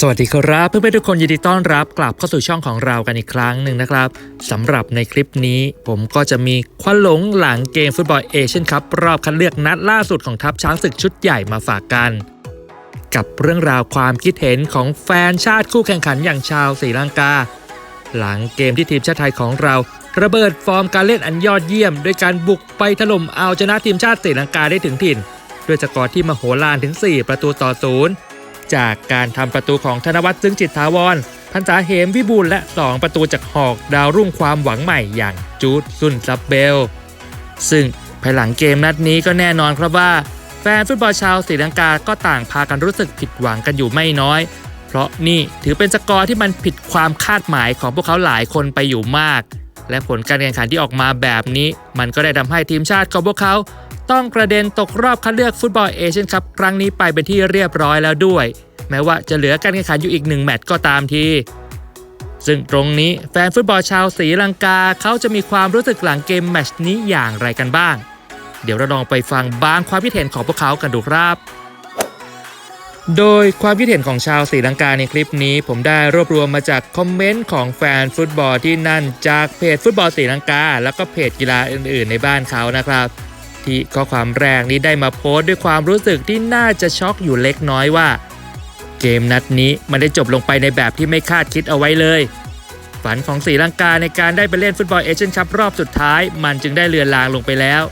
สวัสดีครับเพื่อนๆทุกคนยินดีต้อนรับกลับเข้าสู่ช่องของเรากันอีกครั้งหนึ่งนะครับสำหรับในคลิปนี้ ผมก็จะมีควันหลงหลังเกมฟุตบอลเอเชียนคัพรอบคัดเลือกนัดล่าสุดของทัพช้างศึกชุดใหญ่มาฝากกัน กับเรื่องราวความคิดเห็นของแฟนชาติคู่แข่งขันอย่างชาวศรีลังกา หลังเกมที่ทีมชาติไทยของเรา ระเบิดฟอร์มการเล่นอันยอดเยี่ยมโดยการบุกไปถล่มเอาชนะทีมชาติศรีลังกาได้ถึงถิ่น ด้วยสกอร์ที่มโหฬารถึง 4 ประตูต่อศูนย์ จากการทำประตูของธนวัฒน์ซึ่งจิตถาวรพันษาเหมวิบูลและ 2 ประตูจากหอกดาวรุ่งความหวังใหม่อย่างจูดซุนซับเบล ซึ่งภายหลังเกมนัดนี้ก็แน่นอนครับว่า แฟนฟุตบอลชาวศรีลังกาก็ต่างพากันรู้สึกผิดหวังกันอยู่ไม่น้อย เพราะนี่ถือเป็นสกอร์ที่มันผิดความคาดหมายของพวกเขาหลายคนไปอยู่มาก และผลการแข่งขันที่ออกมาแบบนี้ มันก็ได้ทำให้ทีมชาติของพวกเขา ต้องกระเด็นตกรอบคัดเลือกฟุตบอลเอเชียนคัพครั้งนี้ไปเป็นที่เรียบร้อยแล้วด้วย แม้ว่าจะเหลือการแข่งขันอยู่อีกหนึ่งแมตช์ก็ตามที ซึ่งตรงนี้แฟนฟุตบอลชาวศรีลังกาเขาจะมีความรู้สึกหลังเกมแมตช์นี้อย่างไรกันบ้าง เดี๋ยวเราลองไปฟังบางความคิดเห็นของพวกเขากันดูครับโดยความคิดเห็นของชาวศรีลังกาในคลิปนี้ ผมได้รวบรวมมาจากคอมเมนต์ของแฟนฟุตบอลที่นั่นจากเพจฟุตบอลศรีลังกา แล้วก็เพจกีฬาอื่นๆ ในบ้านเขานะครับ ที่ข้อความแรกนี้ได้มาโพสต์ด้วยความรู้สึกที่น่าจะช็อกอยู่เล็กน้อยว่า เกมนัดนี้มันได้จบลงไปในแบบที่ไม่คาดคิดเอาไว้เลย ฝันของศรีลังกาในการได้ไปเล่นฟุตบอลเอเชียนคัพรอบสุดท้ายมันจึงได้เลือนลางลงไปแล้ว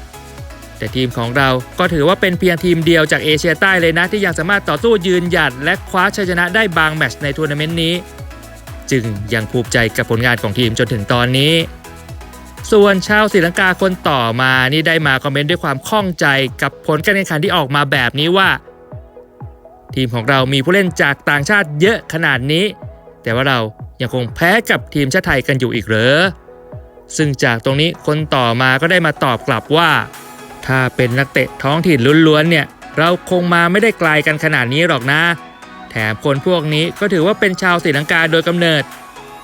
แต่ทีมของเราก็ถือว่าเป็นเพียงทีมเดียวจากเอเชียใต้เลยนะ ที่ยังสามารถต่อสู้ยืนหยัด และคว้าชัยชนะได้บางแมตช์ในทัวร์นาเมนต์นี้ จึงยังภูมิใจกับผลงานของทีมจนถึงตอนนี้ ส่วนชาวศรีลังกาคนต่อมานี่ได้มาคอมเมนต์ด้วยความข้องใจกับผลการแข่งขันที่ออกมาแบบนี้ว่า ทีมของเรามีผู้เล่นจากต่างชาติเยอะขนาดนี้ แต่ว่าเรายังคงแพ้กับทีมชาติไทยกันอยู่อีกเหรอซึ่งจากตรงนี้คนต่อมาก็ได้มาตอบกลับว่า ถ้าเป็นนักเตะท้องถิ่นล้วนๆเนี่ยเราคงมาไม่ได้ไกลกันขนาดนี้หรอกนะ แถมคนพวกนี้ก็ถือว่าเป็นชาวศรีลังกาโดยกำเนิด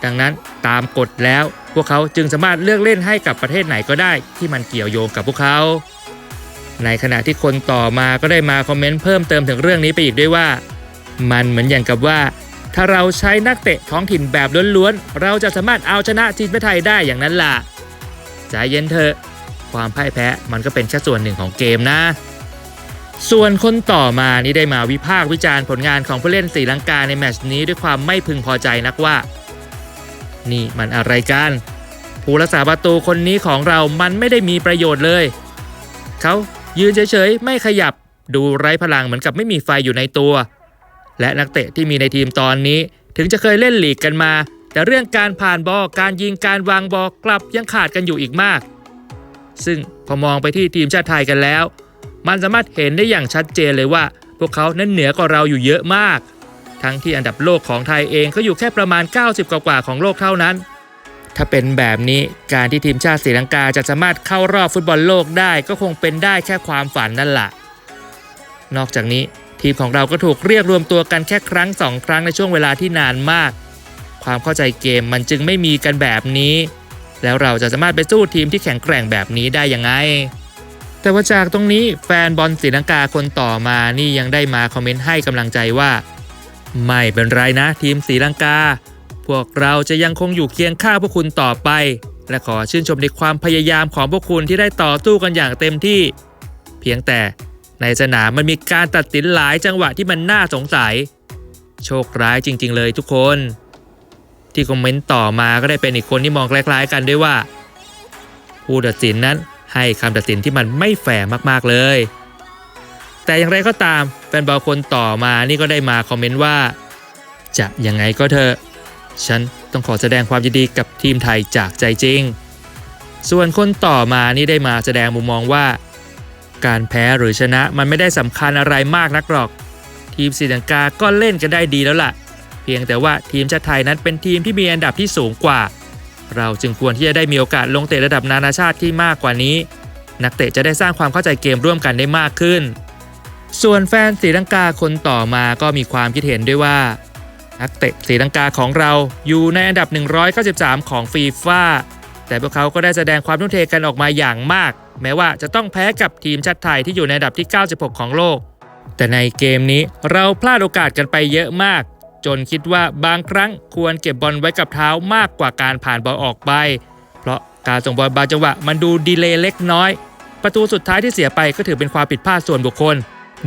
ดังนั้นตามกฎแล้ว พวกเขาจึงสามารถเลือกเล่นให้กับประเทศไหนก็ได้ที่มันเกี่ยวโยงกับพวกเขา ในขณะที่คนต่อมาก็ได้มาคอมเมนต์เพิ่มเติมถึงเรื่องนี้ไปอีกด้วยว่า มันเหมือนอย่างกับว่า ถ้าเราใช้นักเตะท้องถิ่นแบบล้วนๆ เราจะสามารถเอาชนะทีมไทยได้อย่างนั้นล่ะใจเย็นเถอะความพ่ายแพ้มันก็เป็นแค่ส่วนหนึ่งของเกมนะ ส่วนคนต่อมานี่ได้มาวิพากษ์วิจารณ์ผลงานของผู้เล่นศรีลังกาในแมตช์นี้ด้วยความไม่พึงพอใจนักว่า นี่มันอะไรกัน ผู้รักษาประตูคนนี้ของเรามันไม่ได้มีประโยชน์เลย เขายืนเฉยๆ ไม่ขยับ ดูไร้พลังเหมือนกับไม่มีไฟอยู่ในตัว และนักเตะที่มีในทีมตอนนี้ ถึงจะเคยเล่นลีกกันมา แต่เรื่องการผ่านบอลการยิงการวางบอลกลับยังขาดกันอยู่อีกมาก ซึ่งพอมองไปที่ทีมชาติไทยกันแล้ว มันสามารถเห็นได้อย่างชัดเจนเลยว่า พวกเขานั้นเหนือกว่าเราอยู่เยอะมาก ทั้งที่อันดับโลกของไทยเองก็อยู่แค่ประมาณ 90 กว่าของโลกเท่านั้น ถ้าเป็นแบบนี้การที่ทีมชาติศรีลังกาจะสามารถเข้ารอบฟุตบอลโลกได้ก็คงเป็นได้แค่ความฝันนั่นแหละนอกจากนี้ทีมของเราก็ถูกเรียกรวมตัวกันแค่ครั้งสองครั้งในช่วงเวลาที่นานมาก ความเข้าใจเกมมันจึงไม่มีกันแบบนี้ แล้วเราจะสามารถไปสู้ทีมที่แข็งแกร่งแบบนี้ได้ยังไง แต่ว่าจากตรงนี้แฟนบอลศรีลังกาคนต่อมานี่ยังได้มาคอมเมนต์ให้กำลังใจว่า ไม่เป็นไรนะทีมศรีลังกา พวกเราจะยังคงอยู่เคียงข้างพวกคุณต่อไป และขอชื่นชมในความพยายามของพวกคุณที่ได้ต่อสู้กันอย่างเต็มที่ เพียงแต่ในสนามมันมีการตัดสินหลายจังหวะที่มันน่าสงสัย โชคร้ายจริง ๆ เลยทุกคน ที่คอมเมนต์ต่อมาก็ได้เป็นอีกคนที่มองคล้าย ๆ กันด้วยว่า ผู้ตัดสินนั้นให้คำตัดสินที่มันไม่แฟร์มากๆเลย แต่อย่างไรก็ตามแฟนบอลคนต่อมานี่ก็ได้มาคอมเมนต์ว่า จะยังไงก็เถอะ ฉันต้องขอแสดงความยินดีกับทีมไทยจากใจจริง ส่วนคนต่อมานี่ได้มาแสดงมุมมองว่า การแพ้หรือชนะมันไม่ได้สำคัญอะไรมากนักหรอก ทีมศรีลังกาก็เล่นกันได้ดีแล้วล่ะ เพียงแต่ว่าทีมชาติไทยนั้นเป็นทีมที่มีอันดับที่สูงกว่า เราจึงควรที่จะได้มีโอกาสลงเตะระดับนานาชาติที่มากกว่านี้ นักเตะจะได้สร้างความเข้าใจเกมร่วมกันได้มากขึ้น ส่วนแฟนศรีลังกาคนต่อมาก็มีความคิดเห็นด้วยว่า นักเตะศรีลังกาของเราอยู่ในอันดับ 193 ของฟีฟ่าแต่พวกเขาก็ได้แสดงความทุ่มเทกันออกมาอย่างมาก แม้ว่าจะต้องแพ้กับทีมชาติไทยที่อยู่ในอันดับที่ 96 ของโลก แต่ในเกมนี้เราพลาดโอกาสกันไปเยอะมาก จนคิดว่าบางครั้งควรเก็บบอลไว้กับเท้ามากกว่าการผ่านบอลออกไป เพราะการส่งบอลบางจังหวะมันดูดีเลย์เล็กน้อย ประตูสุดท้ายที่เสียไปก็ถือเป็นความผิดพลาดส่วนบุคคล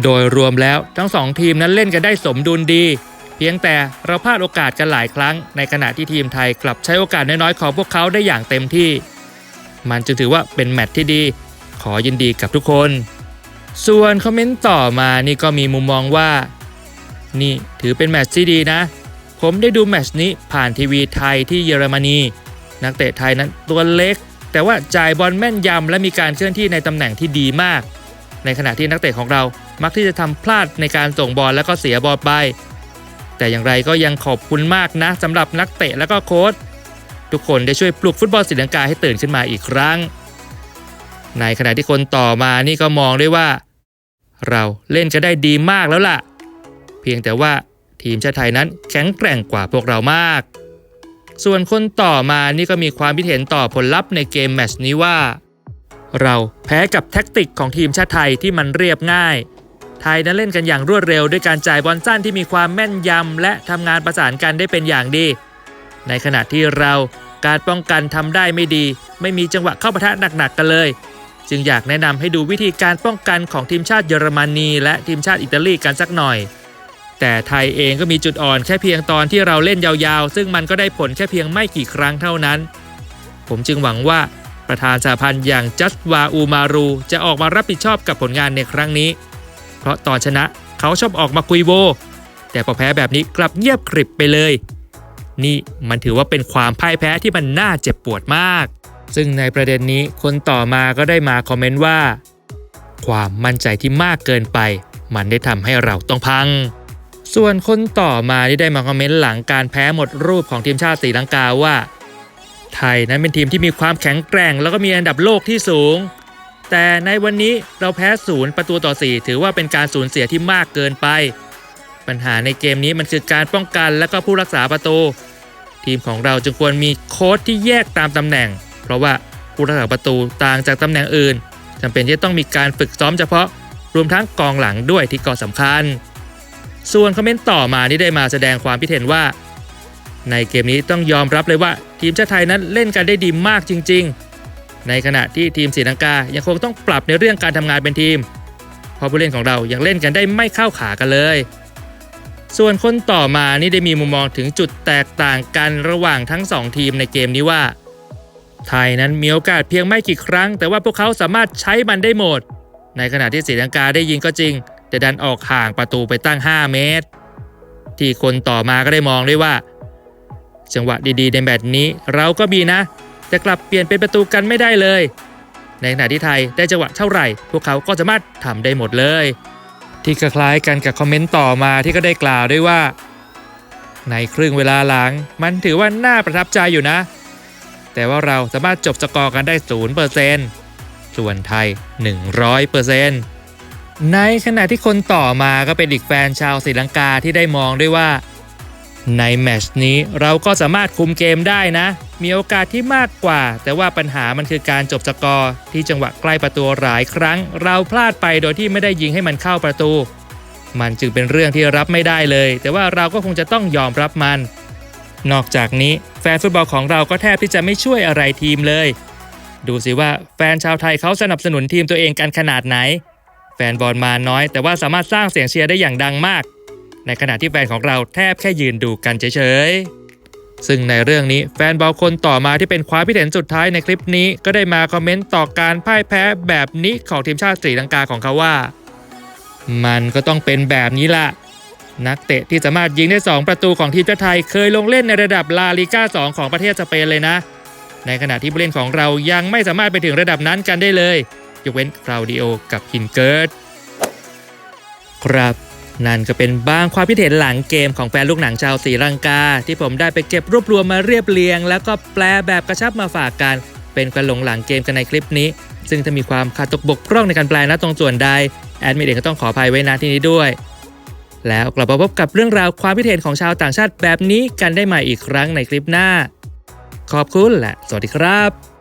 โดยรวมแล้วทั้งสองทีมนั้นเล่นกันได้สมดุลดี เพียงแต่เราพลาดโอกาสกันหลายครั้ง ในขณะที่ทีมไทยกลับใช้โอกาสน้อยๆของพวกเขาได้อย่างเต็มที่ มันจึงถือว่าเป็นแมตช์ที่ดี ขอยินดีกับทุกคน ส่วนคอมเมนต์ต่อมานี่ก็มีมุมมองว่า นี่ถือเป็นแมตช์ที่ดีนะ ผมได้ดูแมตช์นี้ผ่านทีวีไทยที่เยอรมนี นักเตะไทยนั้นตัวเล็ก แต่ว่าจ่ายบอลแม่นยำและมีการเคลื่อนที่ในตำแหน่งที่ดีมาก ในขณะที่นักเตะของเรา มักที่จะทำพลาดในการส่งบอลแล้วก็เสียบอลไป แต่อย่างไรก็ยังขอบคุณมากนะสำหรับนักเตะและก็โค้ชทุกคนได้ช่วยปลุกฟุตบอลศรีลังกาให้ตื่นขึ้นมาอีกครั้ง ในขณะที่คนต่อมานี่ก็มองด้วยว่า เราเล่นจะได้ดีมากแล้วล่ะ เพียงแต่ว่าทีมชาติไทยนั้นแข็งแกร่งกว่าพวกเรามาก ส่วนคนต่อมานี่ก็มีความคิดเห็นต่อผลลัพธ์ในเกมแมตช์นี้ว่า เราแพ้กับแท็กติกของทีมชาติไทยที่มันเรียบง่าย ไทยนั้นเล่นกันอย่างรวดเร็วด้วยการจ่ายบอลสั้นที่มีความแม่นยำ และทำงานประสานกันได้เป็นอย่างดี ในขณะที่เราการป้องกันทำได้ไม่ดี ไม่มีจังหวะเข้าปะทะหนักๆกันเลย จึงอยากแนะนำให้ดูวิธีการป้องกันของทีมชาติเยอรมนี และทีมชาติอิตาลีกันสักหน่อย แต่ไทยเองก็มีจุดอ่อนแค่เพียงตอนที่เราเล่นยาวๆ ซึ่งมันก็ได้ผลแค่เพียงไม่กี่ครั้งเท่านั้น ผมจึงหวังว่าประธานสหพันธ์อย่างจัสวาอูมารู จะออกมารับผิดชอบกับผลงานในครั้งนี้ เพราะตอนชนะเขาชอบออกมาคุยโว แต่พอแพ้แบบนี้กลับเงียบกริบไปเลย นี่มันถือว่าเป็นความพ่ายแพ้ที่มันน่าเจ็บปวดมาก ซึ่งในประเด็นนี้คนต่อมาก็ได้มาคอมเมนต์ว่า ความมั่นใจที่มากเกินไป มันได้ทำให้เราต้องพัง ส่วนคนต่อมาที่ได้มาคอมเมนต์หลังการแพ้หมดรูปของทีมชาติศรีลังกาว่า ไทยนั้นเป็นทีมที่มีความแข็งแกร่ง แล้วก็มีอันดับโลกที่สูง แต่ในวันนี้เราแพ้ศูนย์ประตูต่อ 4 ถือว่าเป็นการสูญเสียที่มากเกินไป ปัญหาในเกมนี้มันคือการป้องกันและก็ผู้รักษาประตู ทีมของเราจึงควรมีโค้ชที่แยกตามตำแหน่ง เพราะว่าผู้รักษาประตูต่างจากตำแหน่งอื่นจำเป็นที่ต้องมีการฝึกซ้อมเฉพาะ รวมทั้งกองหลังด้วยที่ก็สำคัญ ส่วนคอมเมนต์ต่อมาที่ได้มาแสดงความคิดเห็นว่า ในเกมนี้ต้องยอมรับเลยว่า ทีมชาติไทยนั้นเล่นกันได้ดีมากจริง ๆ ในขณะที่ทีมศรีลังกายังคงต้องปรับในเรื่องการทำงานเป็นทีม เพราะผู้เล่นของเรายังเล่นกันได้ไม่เข้าขากันเลย ส่วนคนต่อมานี่ได้มีมุมมองถึงจุดแตกต่างกันระหว่างทั้ง 2 ทีมในเกมนี้ว่า ไทยนั้นมีโอกาสเพียงไม่กี่ครั้ง แต่ว่าพวกเขาสามารถใช้มันได้หมด ในขณะที่ศรีลังกาได้ยิงก็จริง แต่ดันออกห่างประตูไปตั้ง 5 เมตร ที่คนต่อมาก็ได้มองด้วยว่า จังหวะดีๆในแมตช์นี้เราก็มีนะ แต่กลับเปลี่ยนเป็นประตูกันไม่ได้เลย ในขณะที่ไทยได้จังหวะเท่าไหร่ พวกเขาก็สามารถทำได้หมดเลย ที่คล้ายกันกับคอมเมนต์ต่อมาที่ก็ได้กล่าวด้วยว่า ในครึ่งเวลาหลัง มันถือว่าน่าประทับใจอยู่นะ แต่ว่าเราสามารถจบสกอร์กันได้ศูนย์เปอร์เซนต์ส่วนไทย 100เปอร์เซนต์ในขณะที่คนต่อมาก็เป็นอีกแฟนชาวศรีลังกาที่ได้มองด้วยว่า ในแมชนี้เราก็สามารถคุมเกมได้นะ มีโอกาสที่มากกว่า แต่ว่าปัญหามันคือการจบสกอร์ ที่จังหวะใกล้ประตูหลายครั้ง เราพลาดไปโดยที่ไม่ได้ยิงให้มันเข้าประตู มันจึงเป็นเรื่องที่รับไม่ได้เลย แต่ว่าเราก็คงจะต้องยอมรับมัน นอกจากนี้แฟนฟุตบอลของเราก็แทบที่จะไม่ช่วยอะไรทีมเลย ดูสิว่าแฟนชาวไทยเขาสนับสนุนทีมตัวเองกันขนาดไหน แฟนบอลมาน้อย แต่ว่าสามารถสร้างเสียงเชียร์ได้อย่างดังมาก ในขณะที่แฟนของเราแทบแค่ยืนดูกันเฉยๆ ซึ่งในเรื่องนี้แฟนบอลคนต่อมาที่เป็นความคิดเห็นสุดท้ายในคลิปนี้ ก็ได้มาคอมเมนต์ต่อการพ่ายแพ้แบบนี้ของทีมชาติศรีลังกาของเขาว่า มันก็ต้องเป็นแบบนี้ล่ะนักเตะที่สามารถยิงได้ 2 ประตูของทีมชาติไทย เคยลงเล่นในระดับลาลิก้า 2 ของประเทศสเปนเลยนะ ในขณะที่ผู้เล่นของเรายังไม่สามารถไปถึงระดับนั้นกันได้เลย ยกเว้นคลาวดิโอกับฮินเกิร์ตครับ นั่นก็เป็นบางความคิดเห็นหลังเกมของแฟนลูกหนังชาวศรีลังกา ที่ผมได้ไปเก็บรวบรวมมาเรียบเรียง แล้วก็แปลแบบกระชับมาฝากกัน เป็นกันหลงหลังเกมกันในคลิปนี้ ซึ่งถ้ามีความขาดตกบกพร่องในการแปลนะตรงส่วนใดแอดมินเองก็ต้องขออภัยไว้นะที่นี้ด้วย แล้วกลับมาพบกับเรื่องราวความคิดเห็นของชาวต่างชาติแบบนี้กันได้ใหม่อีกครั้งในคลิปหน้า ขอบคุณและสวัสดีครับ